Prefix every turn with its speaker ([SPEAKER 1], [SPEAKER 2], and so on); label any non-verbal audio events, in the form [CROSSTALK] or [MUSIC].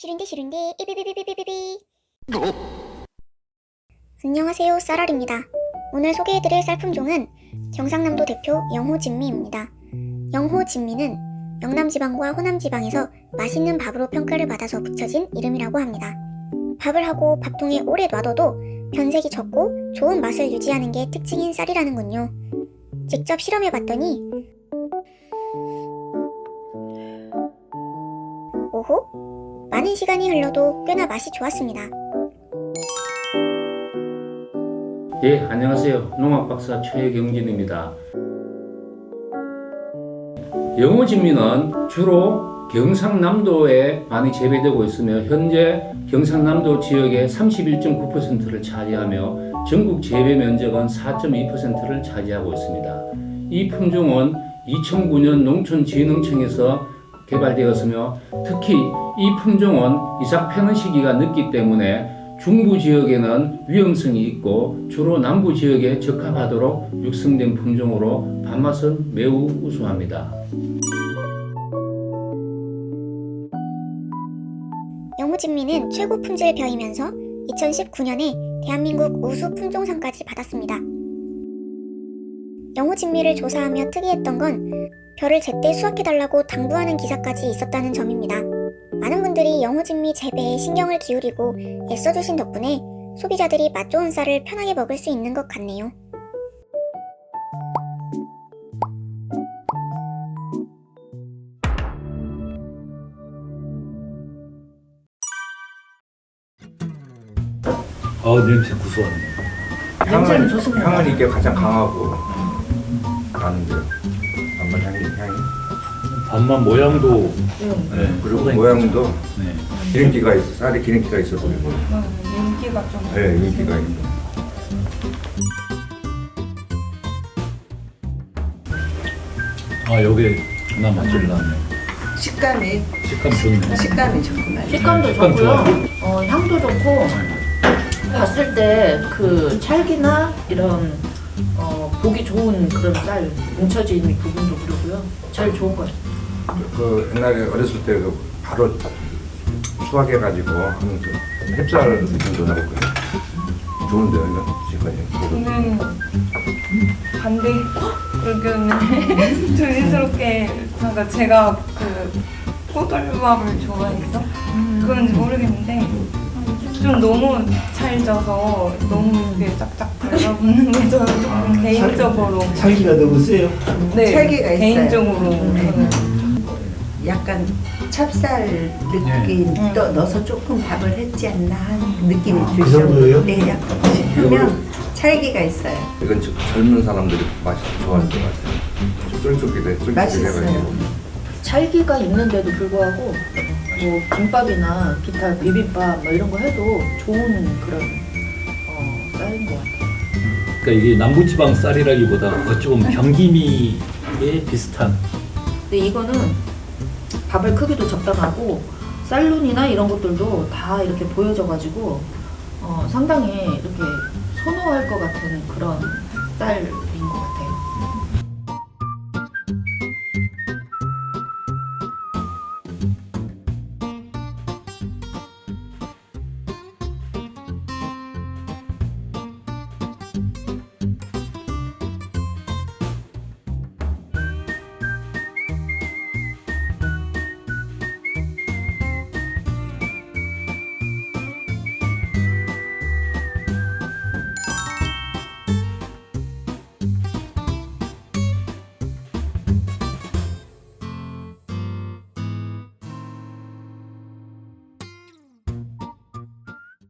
[SPEAKER 1] 싫은데 싫은데 이비비비비비비 안녕하세요 쌀알입니다. 오늘 소개해드릴 쌀품종은 경상남도 대표 영호진미입니다. 영호진미는 영남지방과 호남지방에서 맛있는 밥으로 평가를 받아서 붙여진 이름이라고 합니다. 밥을 하고 밥통에 오래 놔둬도 변색이 적고 좋은 맛을 유지하는 게 특징인 쌀이라는군요. 직접 실험해봤더니 많은 시간이 흘러도 꽤나 맛이 좋았습니다.
[SPEAKER 2] 예, 안녕하세요. 농학박사 최경진입니다. 영호진미는 주로 경상남도에 많이 재배되고 있으며 현재 경상남도 지역의 31.9%를 차지하며 전국 재배 면적은 4.2%를 차지하고 있습니다. 이 품종은 2009년 농촌진흥청에서 개발되었으며 특히 이 품종은 이삭 펴는 시기가 늦기 때문에 중부 지역에는 위험성이 있고 주로 남부 지역에 적합하도록 육성된 품종으로 밥맛은 매우 우수합니다.
[SPEAKER 1] 영호진미는 최고 품질 벼이면서 2019년에 대한민국 우수 품종상까지 받았습니다. 영호진미를 조사하며 특이했던 건 벼를 제때 수확해달라고 당부하는 기사까지 있었다는 점입니다. 많은 분들이 영호진 미 재배에 신경을 기울이고 애써주신 덕분에 소비자들이 맛 좋은 쌀을 편하게 먹을 수 있는 것 같네요.
[SPEAKER 3] 아 냄새 구수하네.
[SPEAKER 4] 냄새는 좋습니다.
[SPEAKER 5] 향은 이게 가장 강하고 나는데
[SPEAKER 3] 밥만 모양도
[SPEAKER 4] 네.
[SPEAKER 3] 네,
[SPEAKER 5] 그리고
[SPEAKER 3] 상당히
[SPEAKER 5] 모양도
[SPEAKER 3] 네.
[SPEAKER 5] 기름기가 있어 쌀이 기름기가 있어 보이고
[SPEAKER 4] 윤기가 좀.
[SPEAKER 5] 네 윤기가 있고
[SPEAKER 3] 아 여기 나 맛질 나네.
[SPEAKER 4] 식감이
[SPEAKER 3] 식감 좋네.
[SPEAKER 4] 식감이 좋구만.
[SPEAKER 6] 식감도
[SPEAKER 3] 식감
[SPEAKER 6] 좋고요. 어, 향도 좋고 봤을 때 그 찰기나 이런 어, 보기 좋은 그런 쌀 뭉쳐진 부분도 그러고요. 제일 좋은 것 같아요.
[SPEAKER 5] 그 옛날에 어렸을 때 그 바로 수확해가지고 하는 그 햅쌀 느낌도 나고 그래요. 좋은데요 이거 시간이
[SPEAKER 7] 저는 반대 의견을 [LAUGHS] 조심스럽게 그러니까 제가 그 꼬들밥을 좋아해서 그런지 모르겠는데 좀 너무 찰져서 너무 이게 짝짝 달라붙는 게 저는 조금 개인적으로
[SPEAKER 8] 살기가 너무 세요.
[SPEAKER 7] 네
[SPEAKER 4] 찰기가 있어요.
[SPEAKER 7] 개인적으로 저는
[SPEAKER 4] 약간 찹쌀 느낌
[SPEAKER 6] 네.
[SPEAKER 4] 또 넣어서 조금 밥을 했지 않나 하는 느낌이
[SPEAKER 8] 그
[SPEAKER 4] 들죠.
[SPEAKER 8] 정도예요?
[SPEAKER 4] 네, 약간 하면 찰기가 있어요.
[SPEAKER 5] 이건 저- 젊은 사람들이 맛이 좋아할 것 같아요. 쫄깃해 쫄깃해
[SPEAKER 4] 맛있어요.
[SPEAKER 5] 해가지고
[SPEAKER 6] 찰기가 있는데도 불구하고 뭐 김밥이나 기타 비빔밥 뭐 이런 거 해도 좋은 그런 어, 쌀인 것 같아요.
[SPEAKER 3] 그러니까 이게 남부지방 쌀이라기보다 어찌 보면 [LAUGHS] 병기미에 비슷한.
[SPEAKER 6] 근데 이거는 밥을 크기도 적당하고 쌀눈이나 이런 것들도 다 이렇게 보여져가지고 어, 상당히 이렇게 선호할 것 같은 그런 같아요.